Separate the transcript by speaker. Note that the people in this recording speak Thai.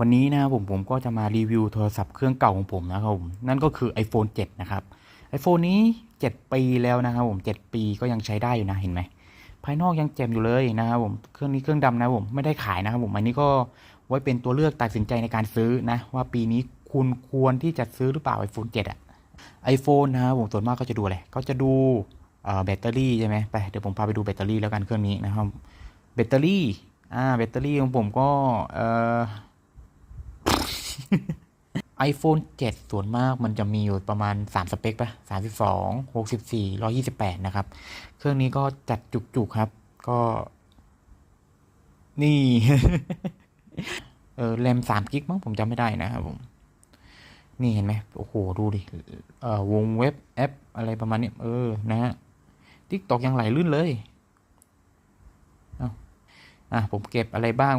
Speaker 1: วันนี้นะผมผมก็จะมารีวิวโทรศัพท์เครื่องเก่าของผมนะครับผมนั่นก็คือ iPhone 7 นะครับ iPhone นี้ 7 ปีแล้วนะครับผม 7 ปีก็ยังใช้ได้อยู่นะเห็นไหมภายนอกยังแจ่มอยู่เลยนะครับผมเครื่องนี้เครื่องดำนะผมไม่ได้ขายนะครับผมอันนี้ก็ไว้เป็นตัวเลือกตัดสินใจในการซื้อนะว่าปีนี้คุณควรที่จะซื้อหรือเปล่า iPhone 7 อะ iPhone นะครับผมส่วนมากก็จะดูอะไรก็จะดูแบตเตอรี่ใช่ไหมไปเดี๋ยวผมพาไปดูแบตเตอรี่แล้วกันเครื่องนี้นะครับแบตเตอรี่อ่าแบตเตอรี่ของผมก็เอ่อ iPhone 7 ส่วนมากมันจะมีอยู่ประมาณ 3 สเปคปะ32 64 128 นะครับ เครื่องนี้ก็จัดจุกๆครับ ก็ นี่ เออแรม3กิกมั้งผมจำไม่ได้นะครับผม นี่เห็นไหมโอ้โห ดูดิ เออวงเว็บแอป อะไรประมาณนี้ เออ นะฮะทิกตอกยังไหลลื่นเลย เอาอะ ผมเก็บอะไรบ้าง